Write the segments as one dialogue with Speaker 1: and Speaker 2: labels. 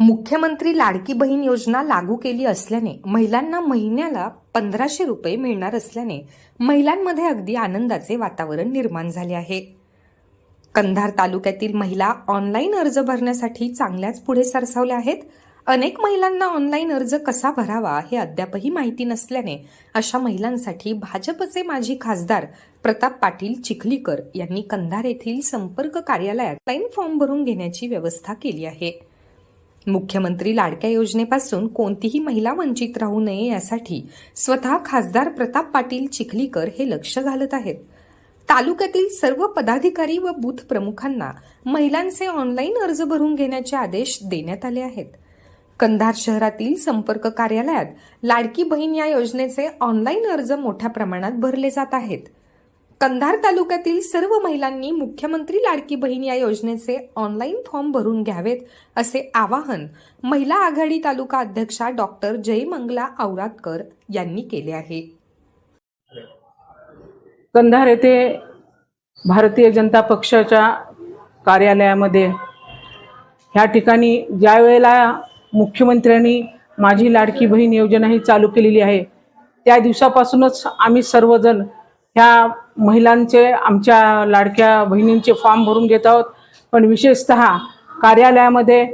Speaker 1: मुख्यमंत्री लाडकी बहीण योजना लागू केली असल्याने महिलांना महिन्याला पंधराशे रुपये मिळणार असल्याने महिलांमध्ये अगदी आनंदाचे वातावरण निर्माण झाले आहे. कंधार तालुक्यातील महिला ऑनलाईन अर्ज भरण्यासाठी चांगल्याच पुढे सरसावल्या आहेत. अनेक महिलांना ऑनलाईन अर्ज कसा भरावा हे अद्यापही माहिती नसल्याने अशा महिलांसाठी भाजपचे माजी खासदार प्रताप पाटील चिखलीकर यांनी कंधार येथील संपर्क कार्यालयात ऑनलाईन फॉर्म भरून घेण्याची व्यवस्था केली आहे. मुख्यमंत्री लाडक्या योजनेपासून कोणतीही महिला वंचित राहू नये यासाठी स्वतः खासदार प्रताप पाटील चिखलीकर हे लक्ष घालत आहेत. तालुक्यातील सर्व पदाधिकारी व बूथ प्रमुखांना महिलांचे ऑनलाईन अर्ज भरून घेण्याचे आदेश देण्यात आले आहेत. कंधार शहरातील संपर्क कार्यालयात लाडकी बहीण या योजनेचे ऑनलाईन अर्ज मोठ्या प्रमाणात भरले जात आहेत. कंधार तालुक्यातील सर्व महिलांनी मुख्यमंत्री लाडकी बहीण या योजनेचे ऑनलाईन फॉर्म भरून घ्यावेत असे आवाहन महिला आघाडी तालुका अध्यक्षा डॉक्टर जयमंगला औरातकर यांनी केले आहे.
Speaker 2: कंधार येथे भारतीय जनता पक्षाच्या कार्यालयामध्ये ह्या ठिकाणी ज्या वेळेला मुख्यमंत्र्यांनी माझी लाडकी बहीण योजना ही चालू केलेली आहे त्या दिवसापासूनच आम्ही सर्वजण ह्या महिलांचे आमच्या लाडक्या बहिणींचे फॉर्म भरून घेत आहोत. पण विशेषत कार्यालयामध्ये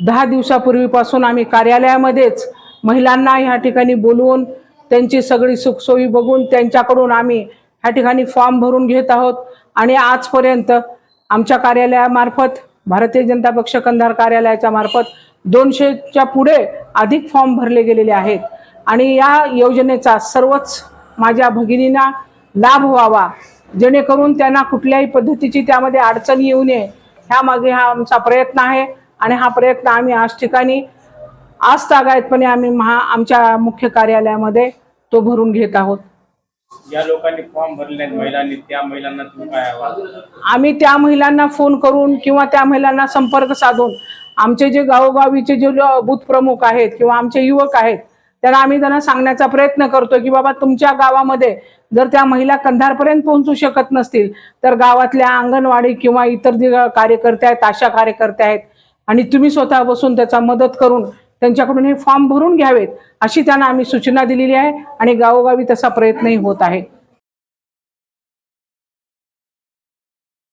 Speaker 2: दहा दिवसापूर्वीपासून आम्ही कार्यालयामध्येच महिलांना ह्या ठिकाणी बोलवून त्यांची सगळी सुखसोयी बघून त्यांच्याकडून आम्ही ह्या ठिकाणी फॉर्म भरून घेत आहोत. आणि आजपर्यंत आमच्या कार्यालयामार्फत भारतीय जनता पक्ष कंधार कार्यालयाच्या मार्फत दोनशेच्या पुढे अधिक फॉर्म भरले गेलेले आहेत. आणि या योजनेचा सर्वच माझ्या भगिनींना लाभ व्हावा. जेणेकरून त्यांना कुठल्याही पद्धतीची त्यामध्ये अडचण येऊ नये. ह्यामागे हा आमचा प्रयत्न आहे आणि हा प्रयत्न आम्ही आज ठिकाणी आज तागायतपणे आम्ही महा आमच्या मुख्य कार्यालयामध्ये तो भरून घेत आहोत.
Speaker 3: ज्या लोकांनी फॉर्म भरले महिलांनी त्या महिलांना तुम्ही काय
Speaker 2: आम्ही त्या महिलांना फोन करून किंवा त्या महिलांना संपर्क साधून आमचे जे गावोगावीचे जे बूथ प्रमुख आहेत किंवा आमचे युवक आहेत त्यांना आम्ही त्यांना सांगण्याचा प्रयत्न करतो की बाबा तुमच्या गावामध्ये जर त्या महिला कंधारपर्यंत पोहोचू शकत नसतील तर गावातल्या अंगणवाडी किंवा इतर जे कार्यकर्ते आहेत आशा कार्यकर्ते आहेत आणि तुम्ही स्वतः बसून त्याचा मदत करून त्यांच्याकडून हे फॉर्म भरून घ्यावेत अशी त्यांना आम्ही सूचना दिलेली आहे आणि गावोगावी तसा प्रयत्नही होत आहे.